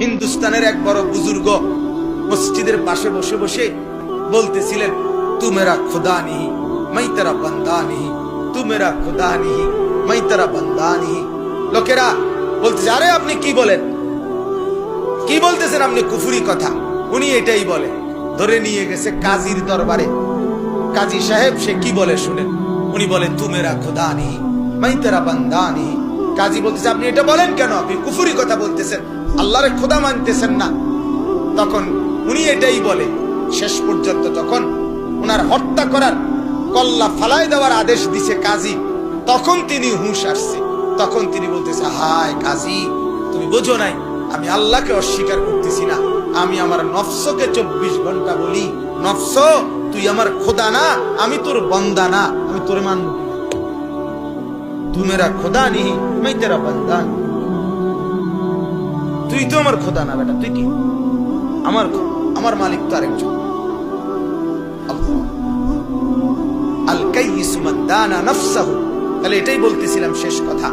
হিন্দুস্তানের এক বড় বুজুর্গ মসজিদের পাশে বসে বসে বলতেছিলেন তু মেরা খুদা নিহি মাই তেরা বন্দা নিহি তু মেরা খুদা নিহি মাই তেরা বন্দা নিহি লোকেরা বলতেছে, আরে, আপনি কি বলেন? কি বলতেছেন আপনি কুফুরি কথা? উনি এটাই বলে, ধরে নিয়ে গেছে কাজীর দরবারে। কাজী সাহেব, সে কি বলে শুনেন? উনি বলে তু মেরা খুদা নিহি মাই তেরা বন্দা নিহি কাজী বলতেছে, আপনি এটা বলেন কেন? আপনি কুফুরি কথা বলতেছেন। আল্লাহর খোদা মানতেছেন না। তখন উনি এটাই বলে, শেষ পর্যন্ত তখন ওনার হত্যা করার কল্লা ফালাই দেওয়ার আদেশ দিছে কাজী। তখন তিনি হুঁশ আসছে। তখন তিনি বলতেছে, হায় কাজী, তুমি বোঝো নাই, আমি আল্লাহকে অস্বীকার করতেছি না। আমি আমার নফসকে চব্বিশ ঘণ্টা বলি, নফস, তুই আমার খোদা না, আমি তোর বন্দা না, আমি তোর মান তুমেরা খোদা নেই আমি তেরা বন্দা নি। তুই তো আমার খোদা না বেটা, তুই কি? আমার আমার মালিক তো আরেকজন। আল নাফসাহু। তাহলে এটাই বলতেছিলাম শেষ কথা।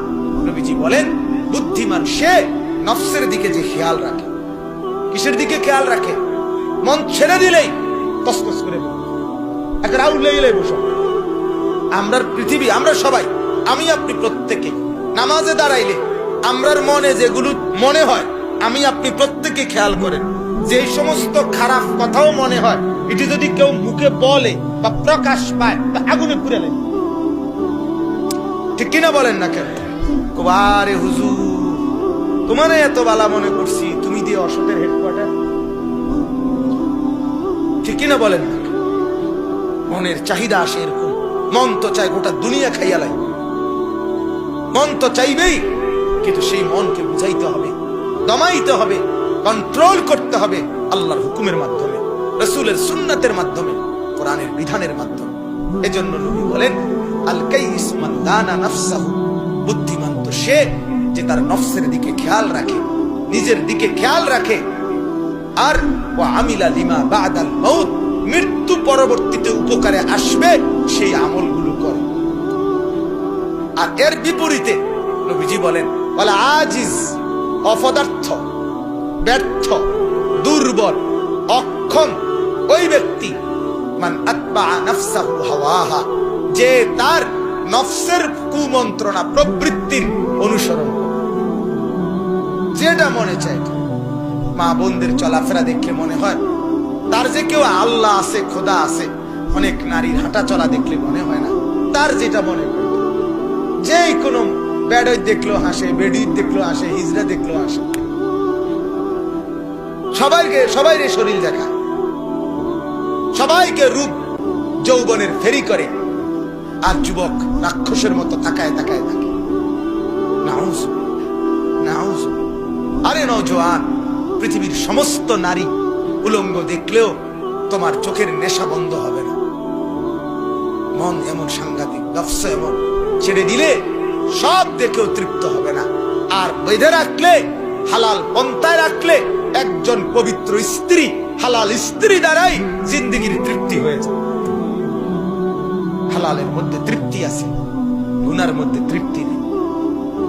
নবীজি বলেন, বুদ্ধিমান সে নফসের দিকে যে খেয়াল রাখে। কিসের দিকে খেয়াল রাখে? মন ছেড়ে দিলেই তসতস করে। একটা রাউল লেগে বসো। আমরার পৃথিবী, আমরা সবাই, আমি আপনি প্রত্যেকে, নামাজে দাঁড়াইলে আমরার মনে যেগুলো মনে হয় আমি আপনি প্রত্যেকে খেয়াল করেন, যে সমস্ত খারাপ কথাও মনে হয়, এটি যদি কেউ মুখে বলে বা প্রকাশ পায় তা আগুনে পুড়ে নেয় ঠিক কিনা বলেন না কেন? আরে হুজুর, তোমার এত বালা মনে করছি, তুমি দিয়ে অসতের হেডকোয়ার্টার ঠিক কিনা বলেন না মনের চাহিদা আসে এরকম, মন তো চায় গোটা দুনিয়া খাইয়া লাই মন তো চাইবেই, কিন্তু সেই মনকে বুঝাইতে হবে। দমাইতে হবে কন্ট্রোল করতে হবে আল্লাহর হুকুমের মাধ্যমে, রসুলের সুন্নাতের মাধ্যমে, কোরআনের বিধানের মাধ্যমে। এজন্য নবী বলেন, আল মান বুদ্ধিমান তো সে যে তার নফসের দিকে খেয়াল রাখে, নিজের দিকে খেয়াল রাখে। আর ও আমিলা লিমা বাদাল মৌত মৃত্যু পরবর্তীতে উপকারে আসবে সেই আমলগুলো করে। আর এর বিপরীতে নবীজি বলেন বলে আজিজ। অপদার্থ, ব্যর্থ, দুর্বল, অক্ষম, ওই ব্যক্তি যে তার নফসের কুমন্ত্রণা প্রবৃত্তির অনুসরণ যেটা মনে চায় মা বোনদের চলাফেরা দেখলে মনে হয়, তার যে কেউ আল্লাহ আছে, খোদা আছে, অনেক নারীর হাঁটা চলা দেখলে মনে হয় না, তার যেটা মনে যে কোনো ব্যাডই দেখল, হাসে বেডি দেখল, হাসে, হিজড়া দেখল, হাসে। সবাইকে, সবাইরে শরীর দেখা। সবাইকে রূপ যৌবনের ফেরি করে। আর যুবক রাক্ষসের মতো তাকায় তাকায় থাকে আরে নজওয়ান পৃথিবীর সমস্ত নারী উলঙ্গ দেখলেও তোমার চোখের নেশা বন্ধ হবে না। মন এমন সাংঘাতিক, নফস এমন ছেড়ে দিলে সব দেখেও তৃপ্ত হবে না। আর বেঁধে রাখলে, হালাল পন্থায় রাখলে, একজন পবিত্র স্ত্রী, হালাল স্ত্রী দ্বারাই জিন্দগির তৃপ্তি হয়েছে হালালের মধ্যে তৃপ্তি আছে, গুনার মধ্যে তৃপ্তি নেই।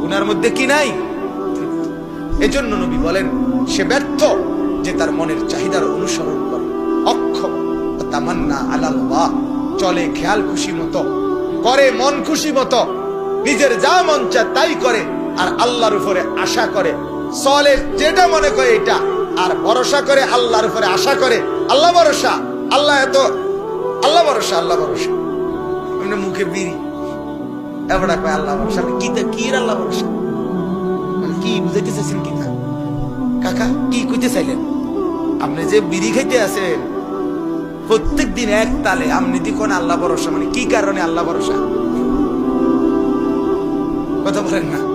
গুনার মধ্যে কি নাই? এজন্য নবী বলেন, সে ব্যর্থ যে তার মনের চাহিদার অনুসরণ করে। অক্ষম, তামান্না আলাল্লাহ, চলে খেয়াল খুশি মতো, করে মন খুশি মতো নিজের যা মন চায় তাই করে, আর আল্লাহর উপরে আশা করে। চলে যেটা মনে করে এটা, আর ভরসা করে আল্লাহর উপরে আশা করে, আল্লাহ ভরসা, আল্লাহ এত, আল্লাহ ভরসা আল্লাহ ভরসা। মুখে বিড়ি। এবার কয় আল্লাহ ভরসা। কি কি আল্লাহ ভরসা? মানে কি বুঝাইতে চাইছেন কি না কাকা, কি কইতে চাইলেন? আপনি যে বিড়ি খাইতে আছেন প্রত্যেক দিন এক তালে, আপনি দি কোন আল্লাহ ভরসা। মানে কি কারণে আল্লাহ ভরসা? কথা বলেন না।